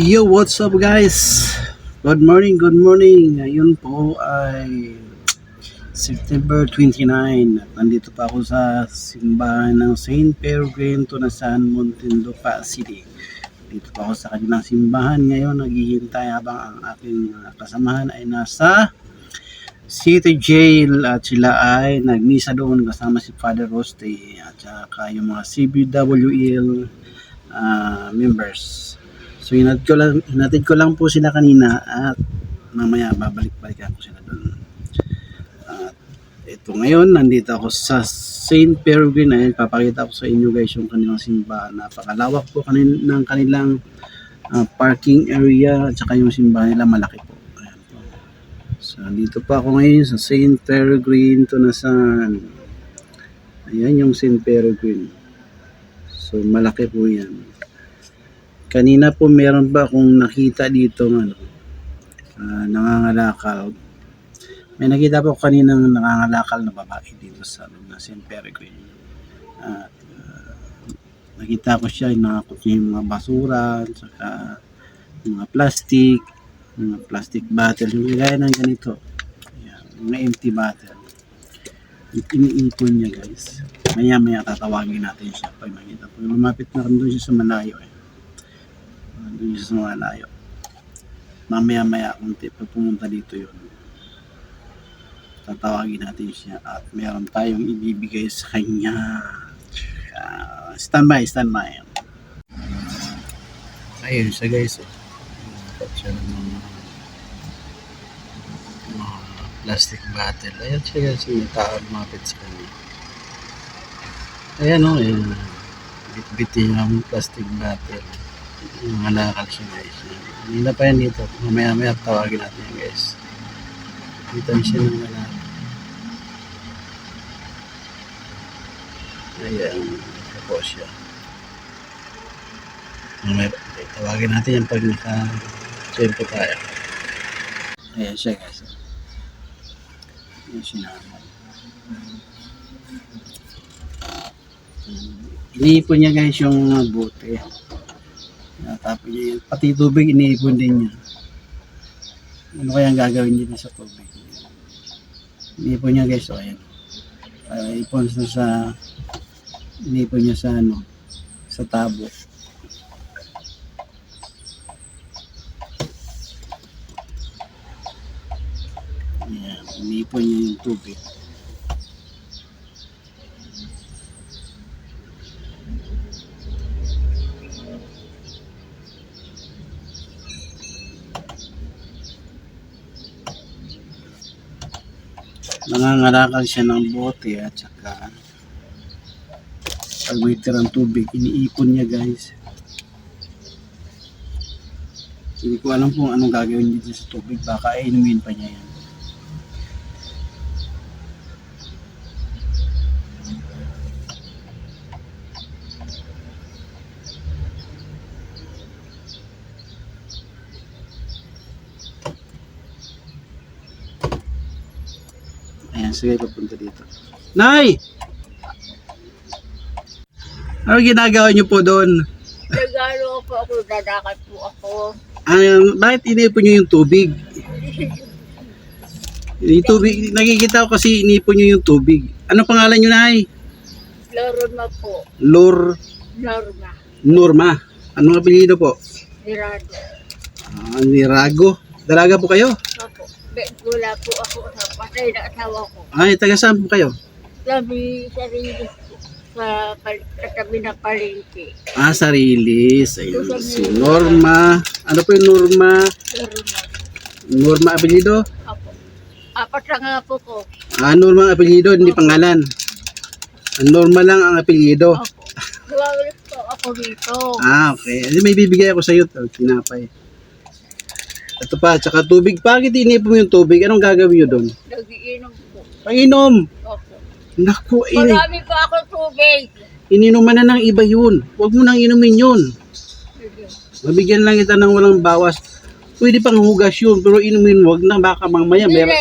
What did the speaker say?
Yo, what's up guys? Good morning, good morning. Ngayon po ay September 29 at nandito pa ako sa simbahan ng St. Peregrine Tunasan, Muntinlupa City. Dito pa ako sa kanilang simbahan ngayon, naghihintay habang ang aking uh, kasamahan ay nasa City Jail at sila ay nagmisa doon kasama si Father Roste at saka yung mga CBWL uh, members. So hinatid ko lang, hinatid ko lang po sila kanina at mamaya babalik-balikan ko sila doon. At ito ngayon, nandito ako sa St. Peregrine. Ayun, papakita ko sa inyo guys yung kanilang simbahan. Napakalawak po kanin, ng kanilang ah, parking area at saka yung simbahan nila malaki po. Ayan po. So, dito pa ako ngayon sa St. Peregrine, Tunasan. Ayan yung St. Peregrine. So, malaki po yan. Kanina po meron ba akong nakita dito ano, ah, nangangalakal. May nakita po kaninang nangangalakal na babae dito sa ano, na St. Peregrine. At ah, nakita ko siya, nakakot niya yung mga basura, saka mga plastic, mga plastic bottle, yung gaya ng ganito. Ayan, mga empty bottle. Iniipon niya guys. Maya maya tatawagin natin siya pag makita po. Lumapit na rin doon siya sa malayo eh. Doon sa malayo. Mamaya maya kung ti- pag pumunta dito yun. Tatawagin natin siya at meron tayong ibibigay sa kanya. Uh, standby, standby. Ayun siya guys. Dapat siya ng mga, plastic bottle. Ayan siya guys. May tao lumapit sa kanya. Ayan o. Oh, ayan. Bit-bitin yung plastic bottle. Mga siya guys. Hindi na pa yan dito. Mamaya maya tawagin natin yan guys. Dito na siya ng malaki. Ayan. Po siya. Mamaya tawagin natin yan pag naka tempo tayo. Ayan siya guys. Ayan siya naman. Iniipon niya guys yung mga niya yun. Pati tubig iniipon din niya. Ano kaya ang gagawin niya sa tubig? Iniipon niya guys. O ayan. Uh, ipon sa sa iniipon niya sa ano sa tabo. Ayan. Iniipon niya yung tubig. Nangangalakal siya ng bote at saka pag may tirang tubig, iniipon niya guys. Hindi ko alam kung anong gagawin dito sa tubig, baka inumin pa niya yan. Ayan, sige, papunta dito. Nay! Ano ginagawa niyo po doon? Nagano po ako, dadakat po ako. Ano, bakit inipon niyo yung tubig? Yung tubig, nakikita ko kasi inipon niyo yung tubig. Ano pangalan niyo, Nay? Lorma po. Lor Norma. Norma. Anong apelyido po? Nirado. Ah, Nirago. Dalaga po kayo? Ako. Wala po ako sa patay na asawa ko. Ay, taga saan po kayo? Sabi, sarili sa katabi na palengke. Ah, Sarilis. Ayun, si Norma. Ano po yung Norma? Lorma. Norma apelyido? Ako. Apat na nga po ko. Ah, Norma ang apelyido, hindi pangalan. Ang Norma lang ang apelyido. Ako. Huwag po ako dito. Ah, okay. May bibigay ako sa iyo, tinapay. Ito pa, tsaka tubig. Bakit inipon mo yung tubig? Anong gagawin nyo doon? Nagiinom po. Panginom! Ako. Naku, ini Marami pa ako tubig. ininuman na ng iba yun. Huwag mo nang inumin yun. Mabigyan lang kita ng walang bawas. Pwede pang hugas yun, pero inumin wag na. Baka mamaya meron.